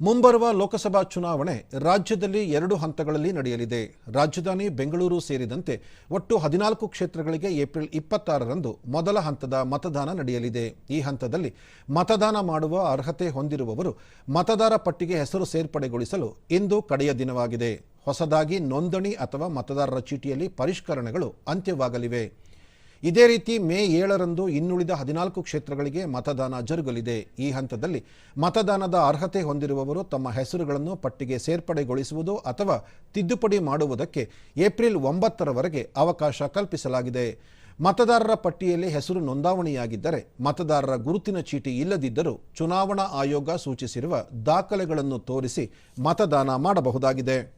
ಮುಂಬರುವ ಲೋಕಸಭಾ ಚುನಾವಣೆ ರಾಜ್ಯದಲ್ಲಿ ಎರಡು ಹಂತಗಳಲ್ಲಿ ನಡೆಯಲಿದೆ. ರಾಜಧಾನಿ ಬೆಂಗಳೂರು ಸೇರಿದಂತೆ ಒಟ್ಟು ಹದಿನಾಲ್ಕು ಕ್ಷೇತ್ರಗಳಿಗೆ ಏಪ್ರಿಲ್ ಇಪ್ಪತ್ತಾರರಂದು ಮೊದಲ ಹಂತದ ಮತದಾನ ನಡೆಯಲಿದೆ. ಈ ಹಂತದಲ್ಲಿ ಮತದಾನ ಮಾಡುವ ಅರ್ಹತೆ ಹೊಂದಿರುವವರು ಮತದಾರ ಪಟ್ಟಿಗೆ ಹೆಸರು ಸೇರ್ಪಡೆಗೊಳಿಸಲು ಇಂದು ಕಡೆಯ ದಿನವಾಗಿದೆ. ಹೊಸದಾಗಿ ನೋಂದಣಿ ಅಥವಾ ಮತದಾರರ ಚೀಟಿಯಲ್ಲಿ ಪರಿಷ್ಕರಣೆಗಳು ಅಂತ್ಯವಾಗಲಿವೆ. ಇದೇ ರೀತಿ ಮೇ ಏಳರಂದು ಇನ್ನುಳಿದ ಹದಿನಾಲ್ಕು ಕ್ಷೇತ್ರಗಳಿಗೆ ಮತದಾನ ಜರುಗಲಿದೆ. ಈ ಹಂತದಲ್ಲಿ ಮತದಾನದ ಅರ್ಹತೆ ಹೊಂದಿರುವವರು ತಮ್ಮ ಹೆಸರುಗಳನ್ನು ಪಟ್ಟಿಗೆ ಸೇರ್ಪಡೆಗೊಳಿಸುವುದು ಅಥವಾ ತಿದ್ದುಪಡಿ ಮಾಡುವುದಕ್ಕೆ ಏಪ್ರಿಲ್ ಒಂಬತ್ತರವರೆಗೆ ಅವಕಾಶ ಕಲ್ಪಿಸಲಾಗಿದೆ. ಮತದಾರರ ಪಟ್ಟಿಯಲ್ಲಿ ಹೆಸರು ನೋಂದಾವಣಿಯಾಗಿದ್ದರೆ ಮತದಾರರ ಗುರುತಿನ ಚೀಟಿ ಇಲ್ಲದಿದ್ದರೂ ಚುನಾವಣಾ ಆಯೋಗ ಸೂಚಿಸಿರುವ ದಾಖಲೆಗಳನ್ನು ತೋರಿಸಿ ಮತದಾನ ಮಾಡಬಹುದಾಗಿದೆ.